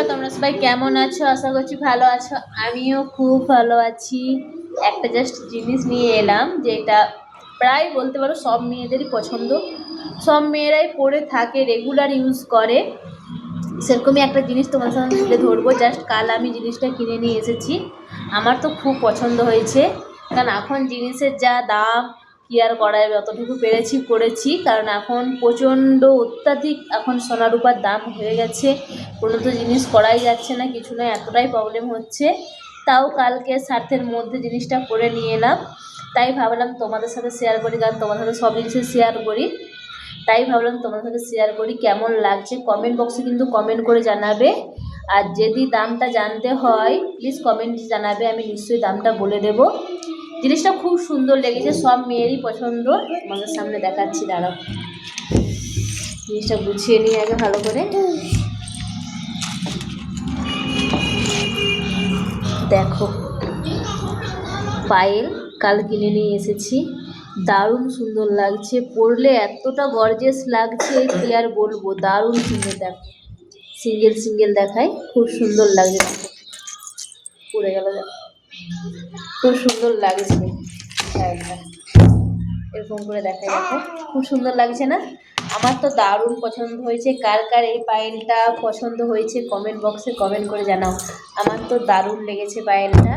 বন্ধুরা, তোমরা সবাই কেমন আছো? আশা করছি ভালো আছো। আমিও খুব ভালো আছি। একটা জাস্ট জিনিস নিয়ে এলাম, যেটা প্রায় বলতে পারো সব মেয়েদেরই পছন্দ। সব মেয়েরাই পরে থাকে রেগুলার ইউজ করে। সেরকমই একটা জিনিস তোমার সামনে তুলে ধরবো। জাস্ট কাল আমি জিনিসটা কিনে নিয়ে এসেছি। আমার তো খুব পছন্দ হয়েছে। কারণ এখন জিনিসের যা দাম কি আর করায় যতটুকু পেরেছি, করেছি। কারণ এখন প্রচণ্ড অত্যাধিক এখন সোনা রূপার দাম হয়ে গেছে। কোনো তো জিনিস করাই যাচ্ছে না, কিছু না, এতটাই প্রবলেম হচ্ছে। তাও কালকে স্বার্থের মধ্যে জিনিসটা করে নিয়ে এলাম। তাই ভাবলাম তোমাদের সাথে শেয়ার করি, কারণ তোমাদের সাথে সব জিনিসই শেয়ার করি। তাই ভাবলাম তোমাদের সাথে শেয়ার করি, কেমন লাগছে? কমেন্ট বক্সে কিন্তু কমেন্ট করে জানাবে। আর যদি দামটা জানতে হয় প্লিজ কমেন্ট জানাবে, আমি নিশ্চয়ই দামটা বলে দেব। জিনিসটা খুব সুন্দর লেগেছে, সব মেয়েরই পছন্দ। তোমাদের সামনে দেখাচ্ছি, দাঁড়াও। জিনিসটা গুছিয়ে নিয়ে আগে ভালো করে। দেখো, পায়েল কাল কিনে নিয়ে এসেছি। দারুণ সুন্দর লাগছে, পরলে এতটা গর্জেস লাগছে, কি আর বলব, দারুণ সুন্দর দেখো সিঙ্গেল সিঙ্গেল দেখায়, খুব সুন্দর লাগছে। পড়ে গেল, দেখো। খুব সুন্দর লাগছে। একদম এরকম করে দেখা যাচ্ছে। খুব সুন্দর লাগছে না? আমার তো দারুণ পছন্দ হয়েছে। কার কার এই পায়েলটা পছন্দ হয়েছে কমেন্ট বক্সে কমেন্ট করে জানাও। আমার তো দারুণ লেগেছে পায়েলটা।